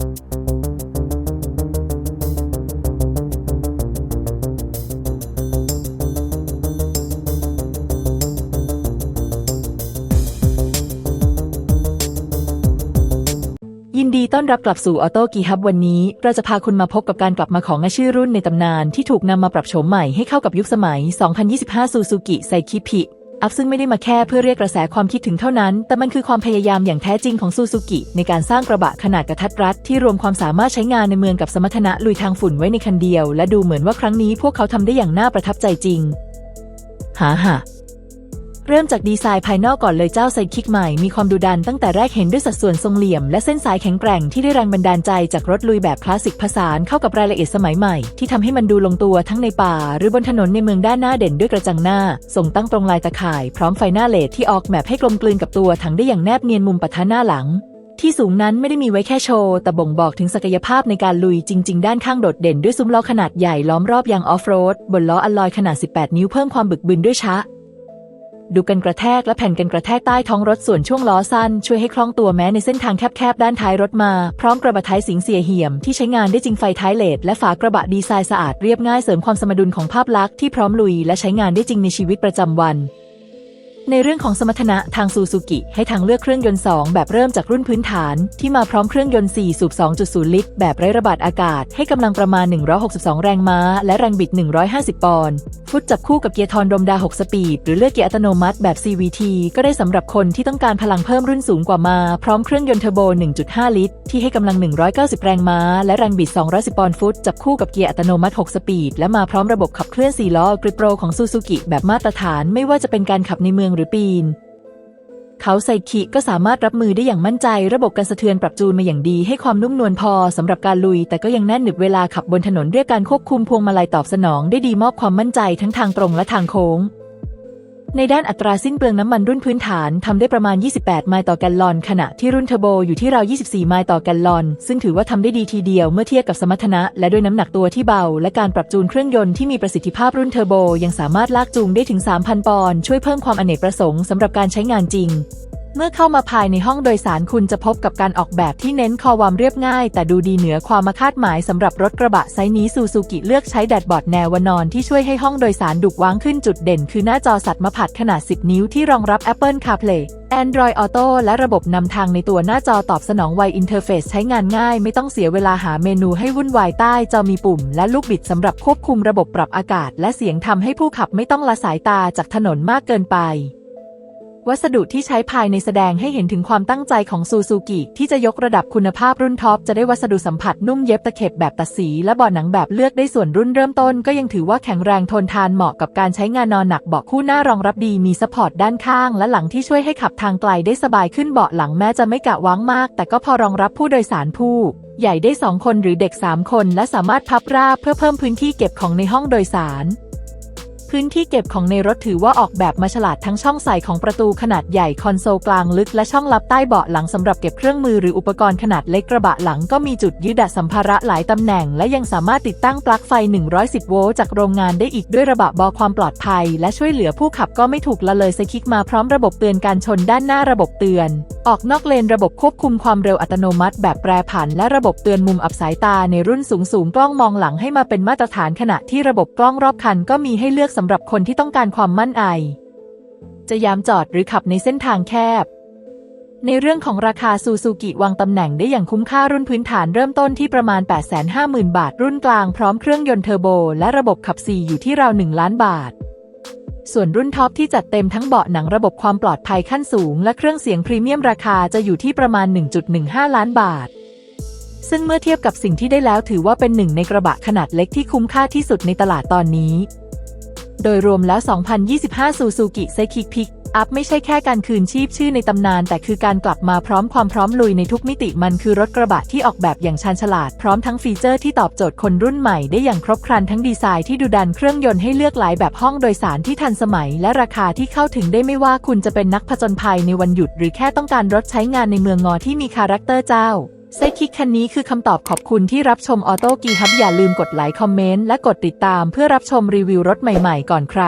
ยินดีต้อนรับกลับสู่ออโต้กีฮับวันนี้ เราจะพาคุณมาพบกับการกลับมาของอาชื่อรุ่นในตำนานที่ถูกนำมาปรับโฉมใหม่ให้เข้ากับยุคสมัย 2025ซูซูกิไซคิพิ อัพซึ่งไม่ได้มาแค่เพื่อเรียกกระแสความคิดถึงเท่านั้น แต่มันคือความพยายามอย่างแท้จริงของซูซูกิ ในการสร้างกระบะขนาดกระทัดรัดที่รวมความสามารถใช้งานในเมืองกับสมรรถนะลุยทางฝุ่นไว้ในคันเดียว และดูเหมือนว่าครั้งนี้พวกเขาทำได้อย่างน่าประทับใจจริง หาหา เริ่มจากดีไซน์ภายนอกก่อนเลยเจ้าไซคิกใหม่มีความดุดันตั้งแต่แรกเห็นด้วยสัดส่วนทรงเหลี่ยม และเส้นสายแข็งแกร่งที่ได้แรงบันดาลใจจากรถลุยแบบคลาสสิกผสานเข้ากับรายละเอียดสมัยใหม่ ที่ทำให้มันดูลงตัวทั้งในป่า หรือบนถนนในเมืองด้านหน้าเด่นด้วยกระจังหน้า ส่งตั้งตรงลายตะข่าย พร้อมไฟหน้าเลดที่ออกแบบให้กลมกลืนกับตัวถังได้อย่างแนบเนียนมุมปะทะหน้าหลังที่สูงนั้นไม่ได้มีไว้แค่โชว์ แต่บ่งบอกถึงศักยภาพในการลุยจริง ๆ ด้านข้างโดดเด่นด้วยซุ้มล้อขนาดใหญ่ล้อมรอบยางออฟโรด บนล้ออัลลอยขนาด 18 นิ้วเพิ่มความบึกบึนด้วยชะ ดูกันกระแทกและแผ่นกันกระแทกใต้ท้องรถส่วนช่วงล้อสั้น ช่วยให้คล่องตัวแม้ในเส้นทางแคบๆ ด้านท้ายรถมา พร้อมกระบะท้ายสิงเสียเหี่ยม ที่ใช้งานได้จริงไฟท้ายเลดและฝากระบะดีไซน์สะอาดเรียบง่ายเสริมความสมดุลของภาพลักษณ์ที่พร้อมลุยและใช้งานได้จริงในชีวิตประจำวัน ในเรื่องของสมรรถนะทางซูซูกิให้ทางเลือกเครื่องยนต์ 2 แบบเริ่มจากรุ่นพื้นฐาน ที่มาพร้อมเครื่องยนต์ 4 สูบ 2.0 ลิตร แบบไร้ระบาดอากาศ ให้กำลังประมาณ 162 แรงม้า และแรงบิด 150 ปอนด์ฟุตจับคู่กับเกียร์ทอนดมดา 6 สปีด หรือเลือกเกียร์อัตโนมัติแบบ CVT ก็ได้สำหรับคนที่ต้องการพลังเพิ่มรุ่นสูงกว่ามา พร้อมเครื่องยนต์เทอร์โบ 1.5 ลิตร ที่ให้กำลัง 190 แรงม้า และแรงบิด 210 ปอนด์ฟุตจับคู่กับเกียร์อัตโนมัติ 6 สปีด และมาพร้อมระบบขับเคลื่อน4ล้อกริปโรของซูซูกิแบบมาตรฐาน ไม่ว่าจะเป็นการขับในเมืองหรือปีน เขาไซคิก็สามารถรับมือได้อย่างมั่นใจ ระบบการสะเทือนปรับจูนมาอย่างดี ให้ความนุ่มนวลพอสำหรับการลุย แต่ก็ยังแน่นหนึบเวลาขับบนถนนด้วยการควบคุมพวงมาลัยตอบสนอง ได้ดีมอบความมั่นใจทั้งทางตรงและทางโค้ง ในด้านอัตราสิ้นเปลืองน้ำมันรุ่นพื้นฐานทำได้ประมาณ 28 ไมล์ต่อแกลลอน ขณะที่รุ่นเทอร์โบอยู่ที่ราว 24 ไมล์ต่อแกลลอน ซึ่งถือว่าทำได้ดีทีเดียวเมื่อเทียบกับสมรรถนะ และด้วยน้ำหนักตัวที่เบา และการปรับจูนเครื่องยนต์ที่มีประสิทธิภาพรุ่นเทอร์โบยังสามารถลากจูงได้ถึง 3,000 ปอนด์ช่วยเพิ่มความอเนกประสงค์สำหรับการใช้งานจริง เมื่อเข้ามาภายในห้องโดยสารคุณจะพบกับการออกแบบที่เน้นคอความเรียบง่าย แต่ดูดีเหนือความมาคาดหมายสำหรับรถกระบะไซส์นี้ซูซูกิเลือกใช้แดดบอร์ดแนววนอนที่ช่วยให้ห้องโดยสารดุกว้างขึ้นจุดเด่น คือหน้าจอสัตว์มผัดขนาด 10 นิ้วที่รองรับ Apple CarPlay Android Auto และระบบนำทางในตัวหน้าจอตอบสนองไวอินเทอร์เฟซใช้งานง่าย ไม่ต้องเสียเวลาหาเมนูให้วุ่นวายใต้จอมีปุ่ม และลูกบิดสำหรับควบคุมระบบปรับอากาศ และเสียงทำให้ผู้ขับไม่ต้องละสายตาจากถนนมากเกินไป วัสดุที่ใช้ภายในแสดงให้เห็นถึงความตั้งใจของซูซูกิที่จะยกระดับคุณภาพรุ่นท็อปจะได้วัสดุสัมผัสนุ่มเย็บตะเข็บแบบตัดสี และเบาะหนังแบบเลือกได้ส่วนรุ่นเริ่มต้น ก็ยังถือว่าแข็งแรงทนทานเหมาะกับการใช้งานนอนหนักเบาะคู่หน้ารองรับดีมีซัพพอร์ตด้านข้างและหลังที่ช่วยให้ขับทางไกลได้สบายขึ้นเบาะหลังแม้จะไม่กะว้างมาก แต่ก็พอรองรับผู้โดยสารผู้ใหญ่ได้ 2 คนหรือเด็ก 3 คน และสามารถพับราบเพื่อเพิ่มพื้นที่เก็บของในห้องโดยสาร พื้นที่เก็บของในรถถือว่าออกแบบมาฉลาดทั้งช่องใส่ของประตูขนาดใหญ่คอนโซลกลางลึกและช่องลับใต้เบาะหลังสำหรับเก็บเครื่องมือหรืออุปกรณ์ขนาดเล็กกระบะหลังก็มีจุดยึดสัมภาระหลายตำแหน่ง และยังสามารถติดตั้งปลั๊กไฟ 110 โวลต์จากโรงงานได้อีกด้วยระบะบอความปลอดภัย และช่วยเหลือผู้ขับก็ไม่ถูกละเลยไซคิกมาพร้อมระบบเตือนการชนด้านหน้าระบบเตือน ออกนอกเลนระบบควบคุมความเร็วอัตโนมัติ แบบแปรผันและระบบเตือนมุมอับสายตาในรุ่นสูงสูงกล้องมองหลังให้มาเป็นมาตรฐานขณะที่ระบบกล้องรอบคันก็มีให้เลือกสำหรับคนที่ต้องการความมั่นใจจะยามจอดหรือขับในเส้นทางแคบ ในเรื่องของราคาซูซูกิวางตำแหน่งได้อย่างคุ้มค่ารุ่นพื้นฐานเริ่มต้นที่ประมาณ 850,000 บาท รุ่นกลางพร้อมเครื่องยนต์เทอร์โบ และระบบขับ 4 อยู่ที่ราว 1 ล้านบาท ส่วนรุ่นท็อปที่จัดเต็มทั้งเบาะหนังระบบความปลอดภัยขั้นสูง และเครื่องเสียงพรีเมียมราคาจะอยู่ที่ประมาณ 1.15 ล้านบาทซึ่งเมื่อเทียบกับสิ่งที่ได้แล้วถือว่าเป็นหนึ่งในกระบะขนาดเล็กที่คุ้มค่าที่สุดในตลาดตอนนี้ โดยรวมแล้ว 2025 ซูซูกิไซคิกพิกอัพไม่ใช่แค่การคืนชีพชื่อในตำนาน แต่คือการกลับมาพร้อมความพร้อมลุยในทุกมิติมันคือรถกระบะที่ออกแบบอย่างชาญฉลาด พร้อมทั้งฟีเจอร์ที่ตอบโจทย์คนรุ่นใหม่ได้อย่างครบครันทั้งดีไซน์ที่ดุดันเครื่องยนต์ให้เลือกหลายแบบห้องโดยสารที่ทันสมัย และราคาที่เข้าถึงได้ไม่ว่าคุณจะเป็นนักผจญภัยในวันหยุด หรือแค่ต้องการรถใช้งานในเมืองงอที่มีคาแรคเตอร์เจ้า ไซคิกคันนี้คือคำตอบขอบคุณที่รับชมออโต้กีฮับอย่าลืมกดไลค์คอมเมนต์และกดติดตามเพื่อรับชมรีวิวรถใหม่ๆ ก่อนใคร